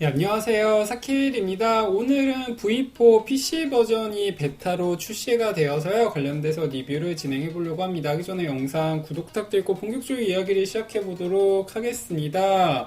네, 안녕하세요. 사킬입니다. 오늘은 V4 PC 버전이 베타로 출시가 되어서요. 관련돼서 리뷰를 진행해 보려고 합니다. 하기 전에 영상 구독 부탁드리고 본격적으로 이야기를 시작해 보도록 하겠습니다.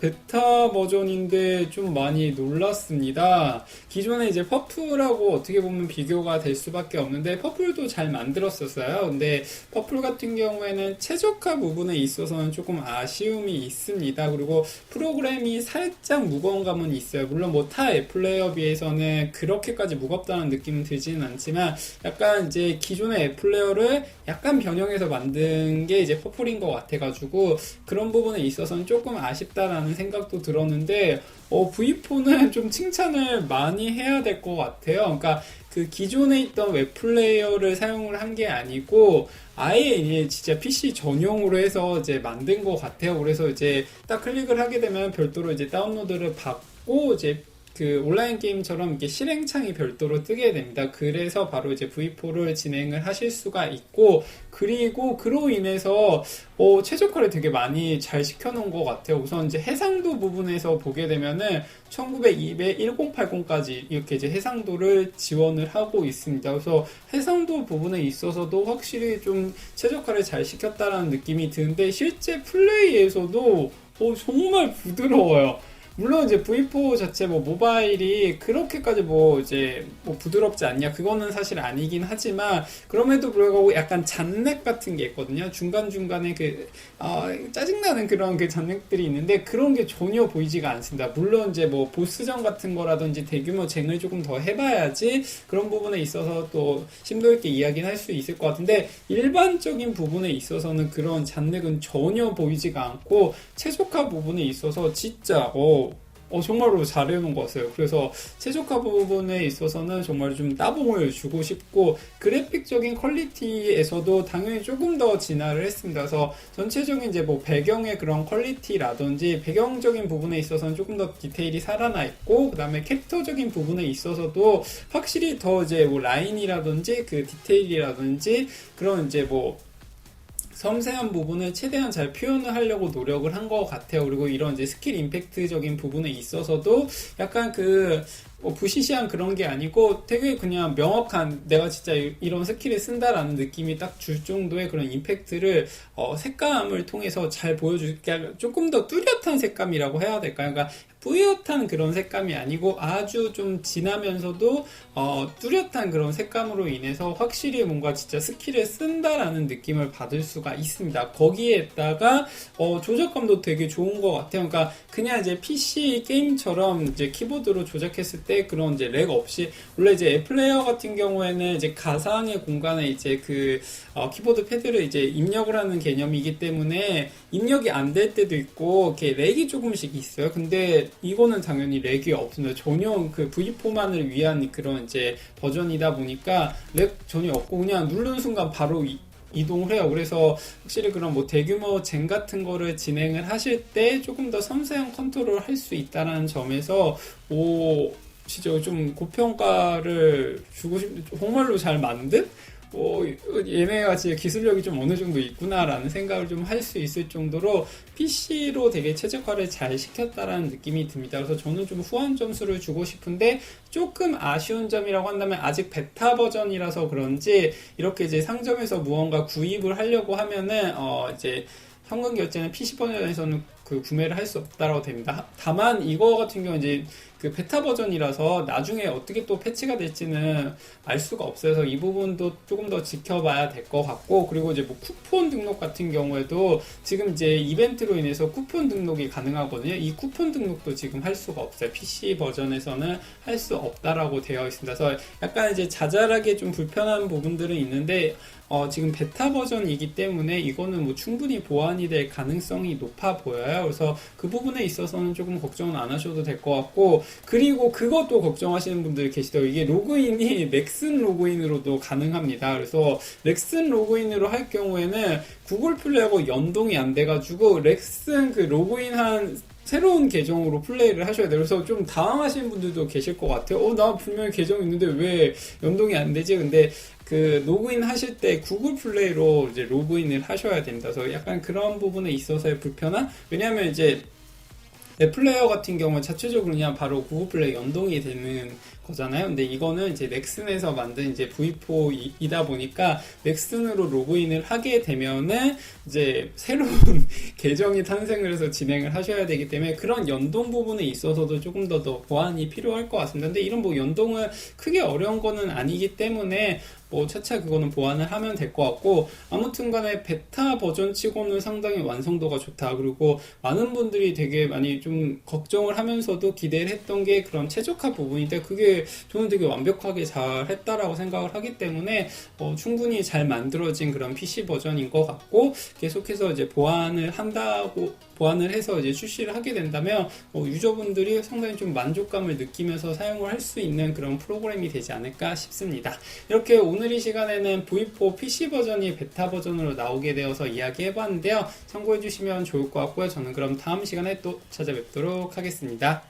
베타 버전인데 좀 많이 놀랐습니다. 기존에 이제 퍼플하고 어떻게 보면 비교가 될 수밖에 없는데 퍼플도 잘 만들었었어요. 근데 퍼플 같은 경우에는 최적화 부분에 있어서는 조금 아쉬움이 있습니다. 그리고 프로그램이 살짝 무거운 감은 있어요. 물론 뭐타 앱플레이어 비해서는 그렇게까지 무겁다는 느낌은 들지는 않지만 약간 이제 기존의 앱플레이어를 약간 변형해서 만든 게 이제 퍼플인 것 같아가지고 그런 부분에 있어서는 조금 아쉽다라는 생각도 들었는데 어, V4는 좀 칭찬을 많이 해야 될 것 같아요. 그러니까 그 기존에 있던 웹 플레이어를 사용을 한 게 아니고 아예 이제 진짜 PC 전용으로 해서 이제 만든 것 같아요. 그래서 이제 딱 클릭을 하게 되면 별도로 이제 다운로드를 받고 이제 그 온라인 게임처럼 이렇게 실행창이 별도로 뜨게 됩니다. 그래서 바로 이제 V4를 진행을 하실 수가 있고 그리고 그로 인해서 어, 최적화를 되게 많이 잘 시켜놓은 것 같아요. 우선 이제 해상도 부분에서 보게 되면은 1902에 1080까지 이렇게 이제 해상도를 지원을 하고 있습니다. 그래서 해상도 부분에 있어서도 확실히 좀 최적화를 잘 시켰다라는 느낌이 드는데 실제 플레이에서도 어, 정말 부드러워요. 물론 이제 V4 자체 뭐 모바일이 그렇게까지 뭐 이제 뭐 부드럽지 않냐 그거는 사실 아니긴 하지만 그럼에도 불구하고 약간 잔넥 같은 게 있거든요. 중간 중간에 그 어, 짜증나는 그런 그 잔넥들이 있는데 그런 게 전혀 보이지가 않습니다. 물론 이제 뭐 보스전 같은 거라든지 대규모 쟁을 조금 더 해봐야지 그런 부분에 있어서 또 심도 있게 이야기는 할 수 있을 것 같은데 일반적인 부분에 있어서는 그런 잔넥은 전혀 보이지가 않고 최적화 부분에 있어서 진짜 어 어, 정말로 잘 해놓은 것 같아요. 그래서 최적화 부분에 있어서는 정말 좀 따봉을 주고 싶고, 그래픽적인 퀄리티에서도 당연히 조금 더 진화를 했습니다. 그래서 전체적인 이제 뭐 배경의 그런 퀄리티라든지 배경적인 부분에 있어서는 조금 더 디테일이 살아나 있고, 그 다음에 캐릭터적인 부분에 있어서도 확실히 더 이제 뭐 라인이라든지 그 디테일이라든지 그런 이제 뭐 섬세한 부분을 최대한 잘 표현을 하려고 노력을 한 것 같아요. 그리고 이런 이제 스킬 임팩트적인 부분에 있어서도 약간 그, 뭐 부시시한 그런 게 아니고 되게 그냥 명확한 내가 진짜 이런 스킬을 쓴다라는 느낌이 딱 줄 정도의 그런 임팩트를 어, 색감을 통해서 잘 보여줄게 조금 더 뚜렷한 색감이라고 해야 될까요? 그러니까 뿌옇한 그런 색감이 아니고 아주 좀 진하면서도 어, 뚜렷한 그런 색감으로 인해서 확실히 뭔가 진짜 스킬을 쓴다라는 느낌을 받을 수가 있습니다. 거기에다가 어, 조작감도 되게 좋은 것 같아요. 그러니까 그냥 이제 PC 게임처럼 이제 키보드로 조작했을 때 그런 이제 렉 없이 원래 이제 애플레이어 같은 경우에는 이제 가상의 공간에 이제 그 어, 키보드 패드를 이제 입력을 하는 개념이기 때문에 입력이 안 될 때도 있고 이렇게 렉이 조금씩 있어요. 근데 이거는 당연히 렉이 없습니다. 전혀 그 V4만을 위한 그런 이제 버전이다 보니까 렉 전혀 없고 그냥 누르는 순간 바로 이, 이동을 해요. 그래서 확실히 그런 뭐 대규모 젠 같은 거를 진행을 하실 때 조금 더 섬세한 컨트롤을 할수 있다는 점에서 오 진짜 좀 고평가를 주고 싶 정말로 잘 만든 뭐 얘네가 진짜 기술력이 좀 어느 정도 있구나라는 생각을 좀 할 수 있을 정도로 PC로 되게 최적화를 잘 시켰다라는 느낌이 듭니다. 그래서 저는 좀 후한 점수를 주고 싶은데 조금 아쉬운 점이라고 한다면 아직 베타 버전이라서 그런지 이렇게 이제 상점에서 무언가 구입을 하려고 하면은 어 이제 현금 결제는 PC 버전에서는 그 구매를 할 수 없다라고 됩니다. 다만 이거 같은 경우 이제 그 베타 버전이라서 나중에 어떻게 또 패치가 될지는 알 수가 없어서 이 부분도 조금 더 지켜봐야 될 것 같고 그리고 이제 뭐 쿠폰 등록 같은 경우에도 지금 이제 이벤트로 인해서 쿠폰 등록이 가능하거든요. 이 쿠폰 등록도 지금 할 수가 없어요. PC 버전에서는 할 수 없다라고 되어 있습니다. 그래서 약간 이제 자잘하게 좀 불편한 부분들은 있는데 어, 지금 베타 버전이기 때문에 이거는 뭐 충분히 보완이 될 가능성이 높아 보여요. 그래서 그 부분에 있어서는 조금 걱정은 안 하셔도 될 것 같고 그리고 그것도 걱정하시는 분들이 계시더라고요. 이게 로그인이 넥슨 로그인으로도 가능합니다. 그래서 넥슨 로그인으로 할 경우에는 구글 플레이하고 연동이 안 돼가지고 렉슨 그 로그인한 새로운 계정으로 플레이를 하셔야 돼요. 그래서 좀 당황하시는 분들도 계실 것 같아요. 어, 나 분명히 계정 있는데 왜 연동이 안 되지? 근데 그 로그인 하실 때 구글 플레이로 이제 로그인을 하셔야 됩니다. 그래서 약간 그런 부분에 있어서의 불편함? 왜냐하면 이제 넷플레이어 같은 경우는 자체적으로 그냥 바로 구글 플레이 연동이 되는 거잖아요. 근데 이거는 이제 넥슨에서 만든 이제 V4이다 보니까 넥슨으로 로그인을 하게 되면은 이제 새로운 계정이 탄생을 해서 진행을 하셔야 되기 때문에 그런 연동 부분에 있어서도 조금 더 더 보완이 필요할 것 같습니다. 근데 이런 뭐 연동은 크게 어려운 거는 아니기 때문에 뭐 차차 그거는 보완을 하면 될 것 같고 아무튼 간에 베타 버전 치고는 상당히 완성도가 좋다. 그리고 많은 분들이 되게 많이 좀 걱정을 하면서도 기대를 했던 게 그런 최적화 부분인데 그게 저는 되게 완벽하게 잘 했다라고 생각을 하기 때문에 어, 충분히 잘 만들어진 그런 PC 버전인 것 같고 계속해서 이제 보완을 한다고 보완을 해서 이제 출시를 하게 된다면 어, 유저분들이 상당히 좀 만족감을 느끼면서 사용을 할 수 있는 그런 프로그램이 되지 않을까 싶습니다. 이렇게 오늘 이 시간에는 V4 PC 버전이 베타 버전으로 나오게 되어서 이야기해봤는데요. 참고해주시면 좋을 것 같고요. 저는 그럼 다음 시간에 또 찾아뵙도록 하겠습니다.